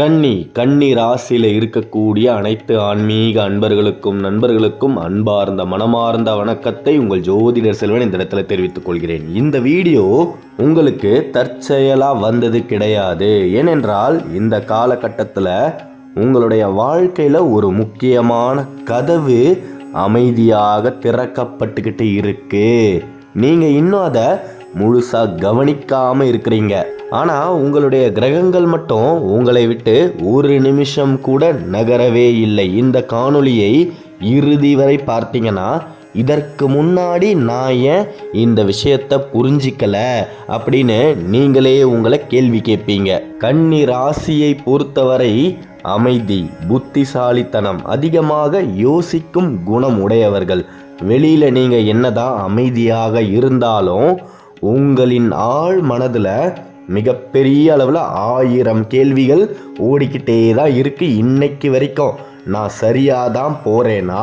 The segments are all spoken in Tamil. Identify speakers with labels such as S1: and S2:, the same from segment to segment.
S1: கன்னி கன்னி ராசியில் இருக்கக்கூடிய அனைத்து ஆன்மீக அன்பர்களுக்கும் நண்பர்களுக்கும் அன்பார்ந்த மனமார்ந்த வணக்கத்தை உங்கள் ஜோதிடர் செல்வன் இந்த இடத்துல தெரிவித்துக் கொள்கிறேன். இந்த வீடியோ உங்களுக்கு தற்செயலாக வந்தது கிடையாது. ஏனென்றால் இந்த காலகட்டத்தில் உங்களுடைய வாழ்க்கையில் ஒரு முக்கியமான கதவு அமைதியாக திறக்கப்பட்டுக்கிட்டு இருக்கு. நீங்கள் இன்னும் அதை முழுசாக கவனிக்காமல் இருக்கிறீங்க. ஆனால் உங்களுடைய கிரகங்கள் மட்டும் உங்களை விட்டு ஒரு நிமிஷம் கூட நகரவே இல்லை. இந்த காணொளியை இறுதி வரை பார்த்தீங்கன்னா இதற்கு முன்னாடி நான் ஏன் இந்த விஷயத்தை புரிஞ்சிக்கலை அப்படின்னு நீங்களே உங்களை கேள்வி கேட்பீங்க. கன்னி ராசியை பொறுத்தவரை அமைதி புத்திசாலித்தனம் அதிகமாக யோசிக்கும் குணம் உடையவர்கள். வெளியில் நீங்கள் என்னதான் அமைதியாக இருந்தாலும் உங்களின் ஆழ் மனதில் மிகப்பெரிய அளவில் ஆயிரம் கேள்விகள் ஓடிக்கிட்டே தான் இருக்குது இன்னைக்கு வரைக்கும். நான் சரியாக தான் போகிறேனா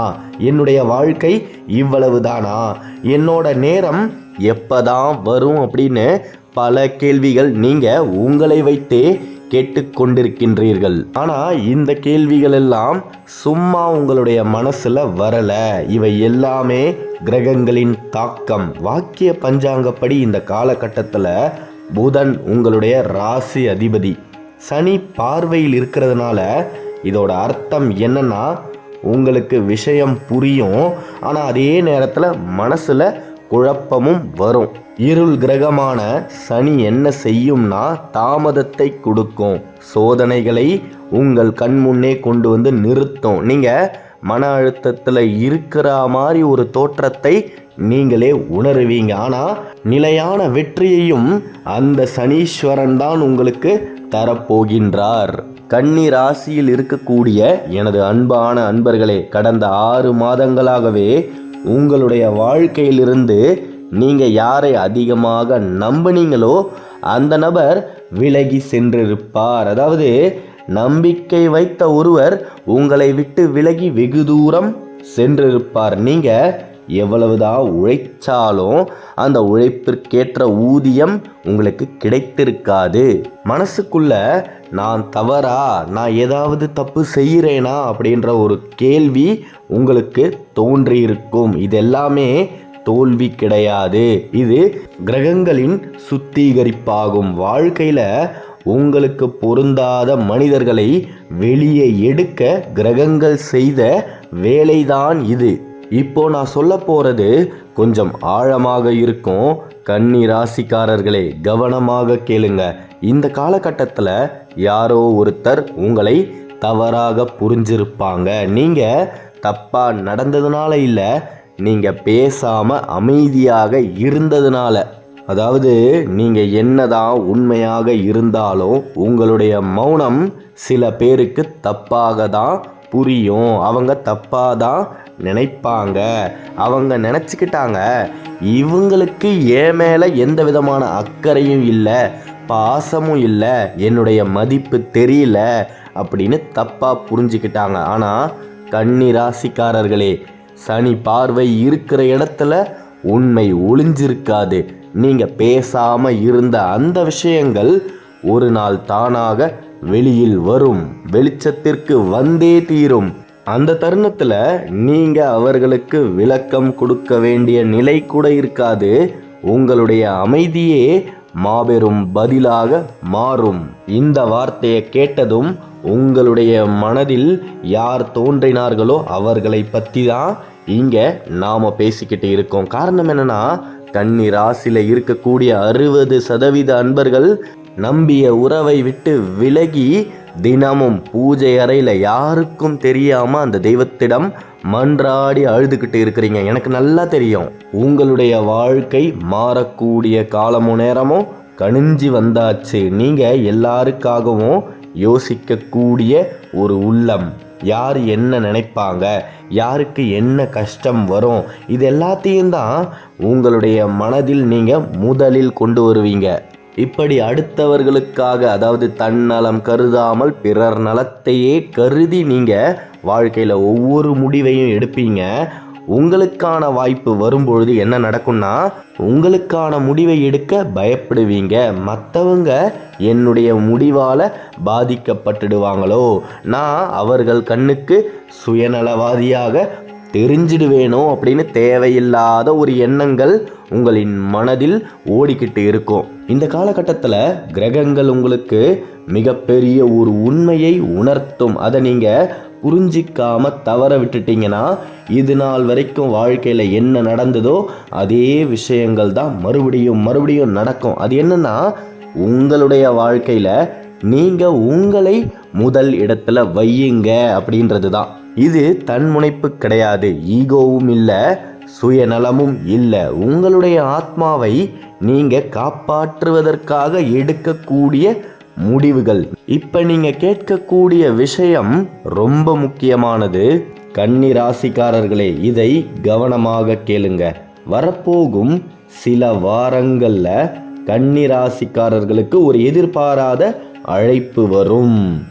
S1: என்னுடைய வாழ்க்கை இவ்வளவு தானா என்னோட நேரம் எப்போ தான் வரும் அப்படின்னு பல கேள்விகள் நீங்கள் உங்களை வைத்தே கேட்டுக்கொண்டிருக்கின்றீர்கள் ஆனால் இந்த கேள்விகள் எல்லாம் சும்மா உங்களுடைய மனசில் வரலை. இவை எல்லாமே கிரகங்களின் தாக்கம். வாக்கிய பஞ்சாங்கப்படி இந்த காலகட்டத்தில் புதன் உங்களுடைய ராசி அதிபதி. சனி பார்வையில் இருக்கிறதுனால இதோட அர்த்தம் என்னன்னா உங்களுக்கு விஷயம் புரியும். ஆனால் அதே நேரத்தில் மனசில் குழப்பமும் வரும். இருள் கிரகமான சனி என்ன செய்யும்னா தாமதத்தை கொடுக்கும். சோதனைகளை உங்கள் கண் முன்னே கொண்டு வந்து நிறுத்தும். நீங்கள் மன அழுத்தத்தில் இருக்கிற மாதிரி ஒரு தோற்றத்தை நீங்களே உணருவீங்க. ஆனால் நிலையான வெற்றியையும் அந்த சனீஸ்வரன் தான் உங்களுக்கு தரப்போகின்றார். கன்னி ராசியில் இருக்கக்கூடிய எனது அன்பான அன்பர்களே கடந்த ஆறு மாதங்களாகவே உங்களுடைய வாழ்க்கையிலிருந்து நீங்கள் யாரை அதிகமாக நம்பினீங்களோ அந்த நபர் விலகி சென்றிருப்பார். அதாவது நம்பிக்கை வைத்த ஒருவர் உங்களை விட்டு விலகி வெகு தூரம் சென்றிருப்பார். நீங்கள் எவ்வளவுதான் உழைச்சாலும் அந்த உழைப்பிற்கேற்ற ஊதியம் உங்களுக்கு கிடைத்திருக்காது. மனசுக்குள்ள நான் தவறா? நான் ஏதாவது தப்பு செய்கிறேனா? அப்படின்ற ஒரு கேள்வி உங்களுக்கு தோன்றியிருக்கும். இது எல்லாமே தோல்வி கிடையாது. இது கிரகங்களின் சுத்திகரிப்பாகும். வாழ்க்கையில் உங்களுக்கு பொருந்தாத மனிதர்களை வெளியே எடுக்க கிரகங்கள் செய்த வேலைதான் இது. இப்போ நான் சொல்ல போகிறது கொஞ்சம் ஆழமாக இருக்கும். கன்னி ராசிக்காரர்களே கவனமாக கேளுங்க. இந்த காலகட்டத்தில் யாரோ ஒருத்தர் உங்களை தவறாக புரிஞ்சிருப்பாங்க. நீங்கள் தப்பாக நடந்ததுனால இல்லை நீங்கள் பேசாமல் அமைதியாக இருந்ததுனால. அதாவது நீங்கள் என்னதான் உண்மையாக இருந்தாலும் உங்களுடைய மௌனம் சில பேருக்கு தப்பாக தான் புரியும். அவங்க தப்பாக தான் நினைப்பாங்க. அவங்க நினச்சிக்கிட்டாங்க. இவங்களுக்கு என் மேலே எந்த விதமான அக்கறையும் இல்லை பாசமும் இல்லை என்னுடைய மதிப்பு தெரியல அப்படின்னு தப்பாக புரிஞ்சுக்கிட்டாங்க. ஆனால் கன்னி ராசிக்காரர்களே சனி பார்வை இருக்கிற இடத்துல உண்மை ஒளிஞ்சிருக்காது. நீங்கள் பேசாமல் இருந்த அந்த விஷயங்கள் ஒரு நாள் தானாக வெளியில் வரும். வெளிச்சத்திற்கு வந்தே தீரும். அந்த தருணத்தில் நீங்கள் அவர்களுக்கு விளக்கம் கொடுக்க வேண்டிய நிலை கூட இருக்காது. உங்களுடைய அமைதியே மாபெரும் பதிலாக மாறும். இந்த வார்த்தையை கேட்டதும் உங்களுடைய மனதில் யார் தோன்றினார்களோ அவர்களை பற்றி தான் இங்கே நாம் பேசிக்கிட்டு இருக்கோம். காரணம் என்னென்னா கன்னி ராசியில் இருக்கக்கூடிய அறுபது சதவீத அன்பர்கள் நம்பிய உறவை விட்டு விலகி தினமும் பூஜை அறையில் யாருக்கும் தெரியாமல் அந்த தெய்வத்திடம் மன்றாடி அழுதுகிட்டு இருக்கிறீங்க. எனக்கு நல்லா தெரியும். உங்களுடைய வாழ்க்கை மாறக்கூடிய காலமும் நேரமும் கணிஞ்சு வந்தாச்சு. நீங்கள் எல்லாருக்காகவும் யோசிக்கக்கூடிய ஒரு உள்ளம். யார் என்ன நினைப்பாங்க? யாருக்கு என்ன கஷ்டம் வரும்? இது எல்லாத்தையும் தான் உங்களுடைய மனதில் நீங்கள் முதலில் கொண்டு வருவீங்க. இப்படி அடுத்தவர்களுக்காக அதாவது தன்னலம் கருதாமல் பிறர் நலத்தையே கருதி நீங்கள் வாழ்க்கையில் ஒவ்வொரு முடிவையும் எடுப்பீங்க. உங்களுக்கான வாய்ப்பு வரும்பொழுது என்ன நடக்கும்னா உங்களுக்கான முடிவை எடுக்க பயப்படுவீங்க. மற்றவங்க என்னுடைய முடிவால் பாதிக்கப்பட்டுடுவாங்களோ நான் அவர்கள் கண்ணுக்கு சுயநலவாதியாக தெரிஞ்சிடுவேனோ அப்படின்னு தேவையில்லாத ஒரு எண்ணங்கள் உங்களின் மனதில் ஓடிக்கிட்டு இருக்கும். இந்த காலகட்டத்தில் கிரகங்கள் உங்களுக்கு மிகப்பெரிய ஒரு உண்மையை உணர்த்தும். அதை நீங்கள் புரிஞ்சிக்காம தவற விட்டுட்டீங்கன்னா இது நாள் வரைக்கும் வாழ்க்கையில் என்ன நடந்ததோ அதே விஷயங்கள் தான் மறுபடியும் மறுபடியும் நடக்கும். அது என்னன்னா உங்களுடைய வாழ்க்கையில் நீங்கள் உங்களை முதல் இடத்துல வையுங்க அப்படின்றது தான். இது தன்முனைப்பு கிடையாது ஈகோவும் இல்லை சுயநலமும் இல்லை. உங்களுடைய ஆத்மாவை நீங்கள் காப்பாற்றுவதற்காக எடுக்கக்கூடிய முடிவுகள். இப்போ நீங்கள் கேட்கக்கூடிய விஷயம் ரொம்ப முக்கியமானது. கன்னி ராசிக்காரர்களே இதை கவனமாக கேளுங்க. வரப்போகும் சில வாரங்களில் கன்னி ராசிக்காரர்களுக்கு ஒரு எதிர்பாராத அழைப்பு வரும்.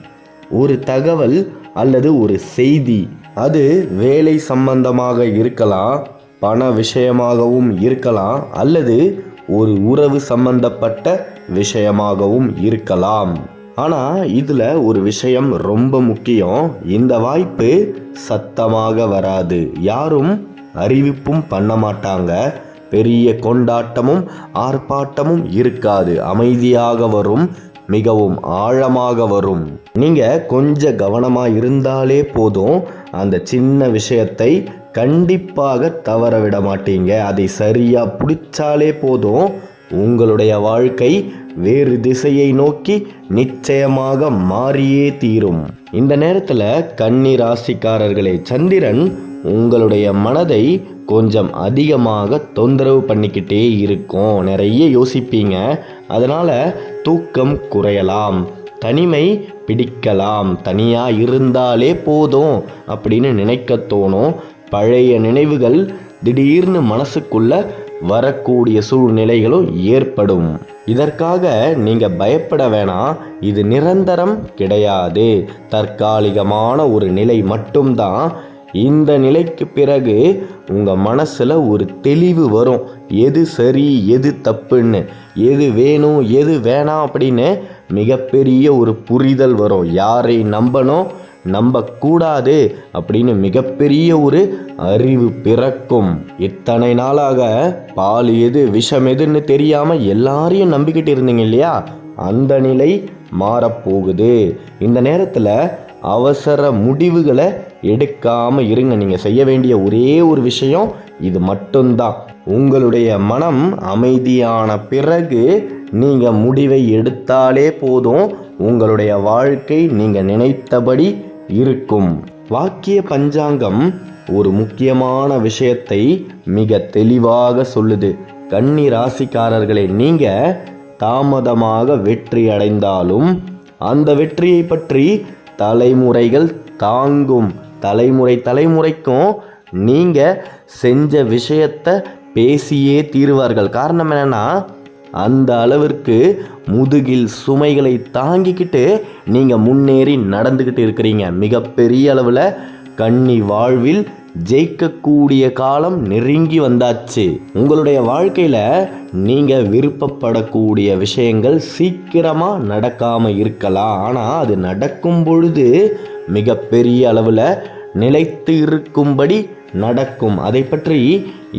S1: ஒரு தகவல் அல்லது ஒரு செய்தி. அது வேலை சம்பந்தமாக இருக்கலாம் பண விஷயமாகவும் இருக்கலாம் அல்லது ஒரு உறவு சம்பந்தப்பட்ட விஷயமாகவும் இருக்கலாம். ஆனால் இதில் ஒரு விஷயம் ரொம்ப முக்கியம். இந்த வாய்ப்பு சத்தமாக வராது. யாரும் அறிவிப்பும் பண்ண மாட்டாங்க. பெரிய கொண்டாட்டமும் ஆர்ப்பாட்டமும் இருக்காது. அமைதியாக வரும் மிகவும் ஆழமாக வரும். நீங்கள் கொஞ்சம் கவனமாக இருந்தாலே போதும். அந்த சின்ன விஷயத்தை கண்டிப்பாக தவற விட மாட்டீங்க. அதை சரியாக பிடிச்சாலே போதும். உங்களுடைய வாழ்க்கை வேறு திசையை நோக்கி நிச்சயமாக மாறியே தீரும். இந்த நேரத்தில் கன்னி ராசிக்காரர்களே சந்திரன் உங்களுடைய மனதை கொஞ்சம் அதிகமாக தொந்தரவு பண்ணிக்கிட்டே இருக்கும். நிறைய யோசிப்பீங்க. அதனால் தூக்கம் குறையலாம். தனிமை பிடிக்கலாம். தனியாக இருந்தாலே போதும் அப்படின்னு நினைக்க தோணும். பழைய நினைவுகள் திடீர்னு மனசுக்குள்ள வரக்கூடிய சூழ்நிலைகளும் ஏற்படும். இதற்காக நீங்கள் பயப்பட வேணாம் இது நிரந்தரம் கிடையாது. தற்காலிகமான ஒரு நிலை மட்டும்தான். இந்த நிலைக்கு பிறகு உங்கள் மனசில் ஒரு தெளிவு வரும். எது சரி எது தப்புன்னு எது வேணும் எது வேணாம் அப்படின்னு மிகப்பெரிய ஒரு புரிதல் வரும். யாரை நம்பணும் நம்பக்கூடாது அப்படின்னு மிகப்பெரிய ஒரு அறிவு பிறக்கும். இத்தனை நாளாக பால் எது விஷம் எதுன்னு தெரியாமல் எல்லாரையும் நம்பிக்கிட்டு இருந்தீங்க இல்லையா? அந்த நிலை மாறப்போகுது. இந்த நேரத்தில் அவசர முடிவுகளை எடுக்காமல் இருங்க. நீங்கள் செய்ய வேண்டிய ஒரே ஒரு விஷயம் இது மட்டும்தான். உங்களுடைய மனம் அமைதியான பிறகு நீங்கள் முடிவை எடுத்தாலே போதும். உங்களுடைய வாழ்க்கை நீங்கள் நினைத்தபடி இருக்கும். வாக்கிய பஞ்சாங்கம் ஒரு முக்கியமான விஷயத்தை மிக தெளிவாக சொல்லுது. கன்னி ராசிக்காரர்களை நீங்கள் தாமதமாக வெற்றி அடைந்தாலும் அந்த வெற்றியை பற்றி தலைமுறைகள் தாங்கும். தலைமுறை தலைமுறைக்கும் நீங்கள் செஞ்ச விஷயத்தை பேசியே தீருவார்கள். காரணம் என்னென்னா அந்த அளவிற்கு முதுகில் சுமைகளை தாங்கிக்கிட்டு நீங்கள் முன்னேறி நடந்துக்கிட்டு இருக்கிறீங்க. மிகப்பெரிய அளவில் கன்னி வாழ்வில் ஜெயிக்கக்கூடிய காலம் நெருங்கி வந்தாச்சு. உங்களுடைய வாழ்க்கையில் நீங்கள் விருப்பப்படக்கூடிய விஷயங்கள் சீக்கிரமாக நடக்காமல் இருக்கலாம். ஆனால் அது நடக்கும் பொழுது மிகப்பெரிய அளவில் நிலைத்து இருக்கும்படி நடக்கும். அதை பற்றி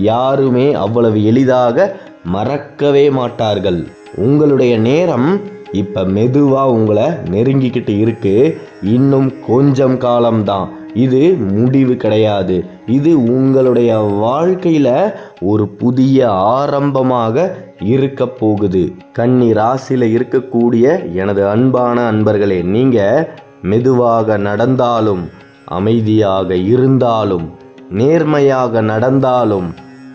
S1: யாருமே அவ்வளவு எளிதாக மறக்கவே மாட்டார்கள். உங்களுடைய நேரம் இப்போ மெதுவாக உங்களை நெருங்கிக்கிட்டு இருக்கு. இன்னும் கொஞ்சம் காலம்தான். இது முடிவு கிடையாது. இது உங்களுடைய வாழ்க்கையில் ஒரு புதிய ஆரம்பமாக இருக்க போகுது. கன்னி ராசியில் இருக்கக்கூடிய எனது அன்பான அன்பர்களே நீங்கள் மெதுவாக நடந்தாலும் அமைதியாக இருந்தாலும் நேர்மையாக நடந்தாலும்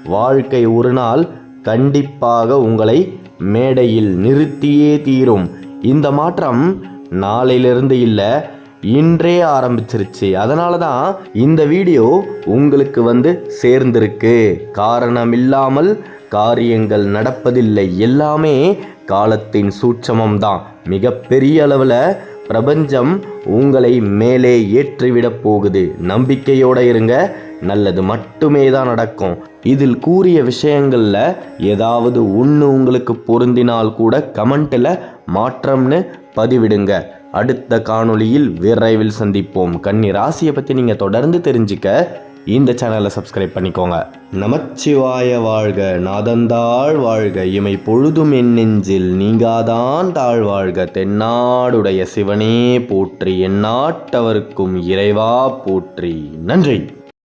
S1: வாழ்க்கை ஒரு நாள் கண்டிப்பாக உங்களை மேடையில் நிறுத்தியே தீரும். இந்த மாற்றம் நாளையிலிருந்து இல்லை இன்றே ஆரம்பிச்சிருச்சு. அதனால தான் இந்த வீடியோ உங்களுக்கு வந்து சேர்ந்திருக்கு. காரணம் இல்லாமல் காரியங்கள் நடப்பதில்லை. எல்லாமே காலத்தின் சூட்சமம் தான் மிகப்பெரிய அளவில் பிரபஞ்சம் உங்களை மேலே ஏற்றிவிடப் போகுது. நம்பிக்கையோடு இருங்க. நல்லது மட்டுமே தான் நடக்கும். இதில் கூறிய விஷயங்களில் ஏதாவது ஒன்று உங்களுக்கு பொருந்தினால் கூட கமெண்ட்டில் மாற்றம்னு பதிவிடுங்க. அடுத்த காணொளியில் விரைவில் சந்திப்போம். கன்னி ராசியை பற்றி நீங்கள் தொடர்ந்து தெரிஞ்சுக்க இந்த சேனலை சப்ஸ்கிரைப் பண்ணிக்கோங்க. நமச்சிவாய வாழ்க. நாதந்தாள் வாழ்க. இமை பொழுதும் என் நெஞ்சில் நீங்காதான் தாழ் வாழ்க. தென்னாடுடைய சிவனே போற்றி. எந்நாட்டவர்க்கும் இறைவா போற்றி. நன்றி.